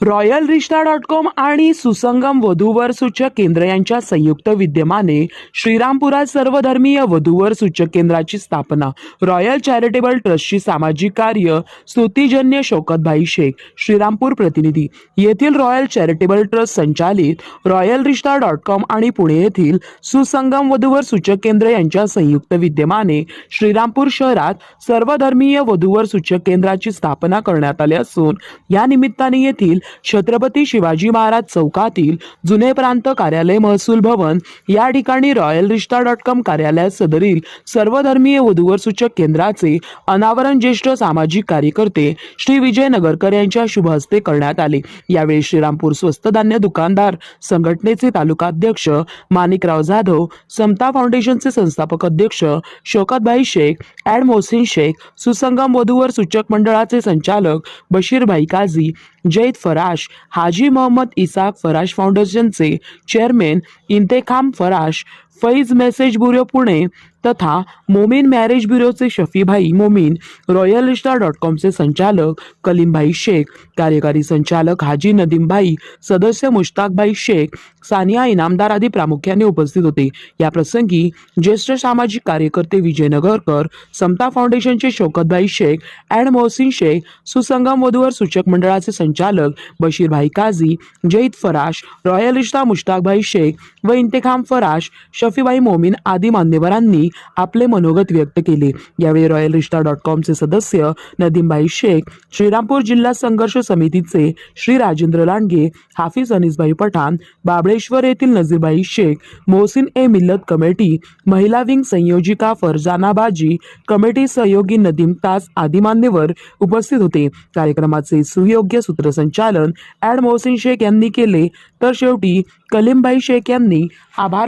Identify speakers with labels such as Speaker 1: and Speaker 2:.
Speaker 1: Royal Rishta dot com आणि सुसंगम वधूवर सूचक केंद्र यांच्या संयुक्त विद्यमाने श्रीरामपुरात सर्वधर्मीय वधूवर सूचक केंद्राची स्थापना. रॉयल चॅरिटेबल ट्रस्टची सामाजिक कार्य स्तुतीजन्य शोकतभाई शेख श्रीरामपूर प्रतिनिधी. येथील रॉयल चॅरिटेबल ट्रस्ट संचालित रॉयल रिश्ता डॉट कॉम आणि पुणे येथील सुसंगम वधूवर सूचक केंद्र यांच्या संयुक्त विद्यमाने श्रीरामपूर शहरात सर्वधर्मीय वधूवर सूचक केंद्राची स्थापना करण्यात आली असून या निमित्ताने येथील छत्रपती शिवाजी महाराज चौकातील जुने प्रांत कार्यालय महसूल भवन या ठिकाणी रॉयल रिश्ता डॉट कॉम कार्यालयात सदरील सर्वधर्मीय वधूवर सूचक केंद्राचे अनावरण ज्येष्ठ सामाजिक कार्यकर्ते श्री विजय नगरकर यांच्या शुभ हस्ते करण्यात आले. यावेळी श्रीरामपूर स्वस्त धान्य दुकानदार संघटनेचे तालुका अध्यक्ष माणिकराव जाधव समता फाउंडेशनचे संस्थापक अध्यक्ष शोकतभाई शेख ॲड मोहसिन शेख सुसंगम वधूवर सूचक मंडळाचे संचालक बशीरभाई काझी जैद फराश हाजी मोहम्मद इसाक फराश फाउंडेशनचे chairman Intekham Farash Faiz message bureau Pune तथा मोमीन मॅरेज ब्युरोचे शफीभाई मोमीन रॉयल रिश्ता डॉट कॉमचे संचालक कलीमभाई शेख कार्यकारी संचालक हाजी नदीमभाई सदस्य मुश्ताकभाई शेख सानिया इनामदार आदी प्रामुख्याने उपस्थित होते. या प्रसंगी ज्येष्ठ सामाजिक कार्यकर्ते विजय नगरकर समता फाउंडेशनचे शौकतभाई शेख अँड मोहसिन शेख सुसंगम वधूवर सूचक मंडळाचे संचालक बशीरभाई काझी जईद फराश रॉयल रिश्ता मुश्ताकभाई शेख व इंतेखाम फराश शफीबाई मोमीन आदी मान्यवरांनी आपले मनोगत व्यक्त केले. यावेळी रॉयल रिश्ता डॉट कॉमचे सदस्य नदीमबाई शेख श्रीरामपूर जिल्हा संघर्ष समितीचे श्री राजेंद्र लांडगे हाफिज अनिसबाई पठाण बाबळेश्वर येथील नजीरबाई शेख मोहसिन ए मिल्लत कमिटी महिला विंग संयोजिका फरजाना बाजी कमिटी सहयोगी नदीम तास आदी मान्यवर उपस्थित होते. कार्यक्रमाचे सुयोग्य सूत्रसंचालन ॲड मोहसिन शेख यांनी केले. तर शेवटी कलीमबाई शेख यांनी आभार